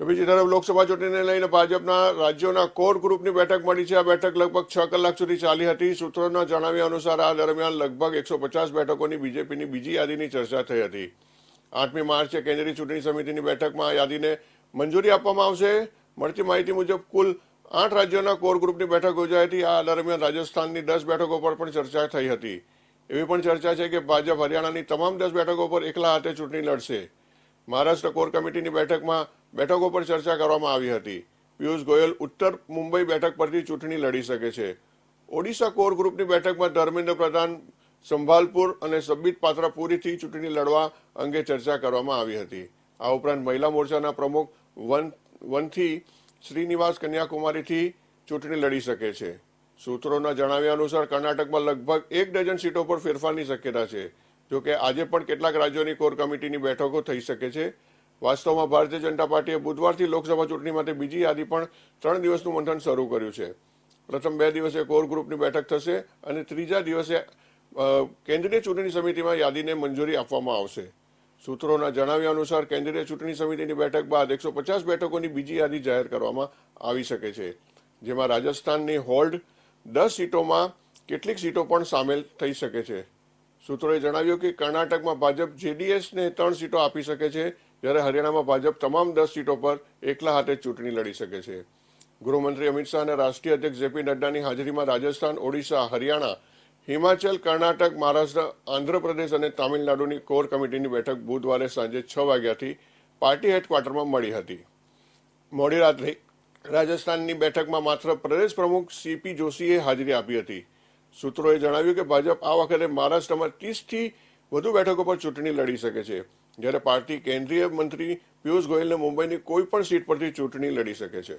તો બીજી તરફ લોકસભા ચૂંટણીને લઈને ભાજપના રાજ્યોના કોર ગ્રુપની બેઠક મળી છે. આ બેઠક લગભગ છ કલાક સુધી ચાલી હતી. સૂત્રોના જણાવ્યા અનુસાર આ દરમિયાન લગભગ એકસો પચાસ બેઠકોની બીજેપીની બીજી યાદીની ચર્ચા થઈ હતી. આઠમી માર્ચે કેન્દ્રીય ચૂંટણી સમિતિની બેઠકમાં આ યાદીને મંજૂરી આપવામાં આવશે. મળતી માહિતી મુજબ કુલ આઠ રાજ્યોના કોર ગ્રુપની બેઠક યોજાઈ હતી. આ દરમિયાન રાજસ્થાનની દસ બેઠકો પર પણ ચર્ચા થઈ હતી. એવી પણ ચર્ચા છે કે ભાજપ હરિયાણાની તમામ દસ બેઠકો પર એકલા હાથે ચૂંટણી લડશે. મહારાષ્ટ્ર કોર કમિટીની બેઠકમાં બેઠકો પર ચર્ચા કરવામાં આવી હતી. પિયુષ ગોયલ ઉત્તર મુંબઈ બેઠક પરથી ચૂંટણી લડી શકે છે. ઓડિશા કોર ગ્રુપની બેઠકમાં ધર્મેન્દ્ર પ્રધાન સંભાલપુર અને સબિત પાત્રાપુરીથી ચૂંટણી લડવા અંગે ચર્ચા કરવામાં આવી હતી. આ ઉપરાંત મહિલા મોરચાના પ્રમુખ વન, વનથી શ્રીનિવાસ કન્યાકુમારીથી ચૂંટણી લડી શકે છે. સૂત્રોના જણાવ્યા અનુસાર કર્ણાટકમાં લગભગ એક ડઝન સીટો પર ફેરફારની શક્યતા છે. જોકે આજે પણ કેટલાક રાજ્યોની કોર કમિટીની બેઠકો થઈ શકે છે. વાસ્તવમાં ભારતીય જનતા પાર્ટીએ બુધવારથી લોકસભા ચૂંટણી માટે બીજી યાદી પણ ત્રણ દિવસનું મંથન શરૂ કર્યું છે. પ્રથમ બે દિવસે કોર ગ્રુપની બેઠક થશે અને ત્રીજા દિવસે કેન્દ્રીય ચૂંટણી સમિતિમાં યાદીને મંજૂરી આપવામાં આવશે. સૂત્રોના જણાવ્યા અનુસાર કેન્દ્રીય ચૂંટણી સમિતિની બેઠક બાદ એકસો પચાસ બેઠકોની બીજી યાદી જાહેર કરવામાં આવી શકે છે, જેમાં રાજસ્થાનની હોલ્ડ દસ સીટોમાં કેટલીક સીટો પણ સામેલ થઈ શકે છે. સૂત્રોએ જણાવ્યું કે કર્ણાટકમાં ભાજપ જેડીએસને ત્રણ સીટો આપી શકે છે જ્યારે હરિયાણામાં ભાજપ તમામ દસ સીટો પર એકલા હાથે ચૂંટણી લડી શકે છે. ગૃહમંત્રી અમિત શાહ અને રાષ્ટ્રીય અધ્યક્ષ જેપી નડ્ડાની હાજરીમાં રાજસ્થાન, ઓડિશા, હરિયાણા, હિમાચલ, કર્ણાટક, મહારાષ્ટ્ર, આંધ્રપ્રદેશ અને તામિલનાડુની કોર કમિટીની બેઠક બુધવારે સાંજે છ વાગ્યાથી પાર્ટી હેડક્વાર્ટરમાં મળી હતી. મોડી રાત્રે રાજસ્થાનની બેઠકમાં માત્ર પ્રદેશ પ્રમુખ સીપી જોશીએ હાજરી આપી હતી. સૂત્રોએ જણાવ્યું કે ભાજપ આ વખતે મહારાષ્ટ્રમાં ત્રીસથી વધુ બેઠકો પર ચૂંટણી લડી શકે છે. જ્યારે પાર્ટી કેન્દ્રીય મંત્રી પિયુષ ગોયલને મુંબઈની કોઈ પણ સીટ પરથી ચૂંટણી લડી શકે છે.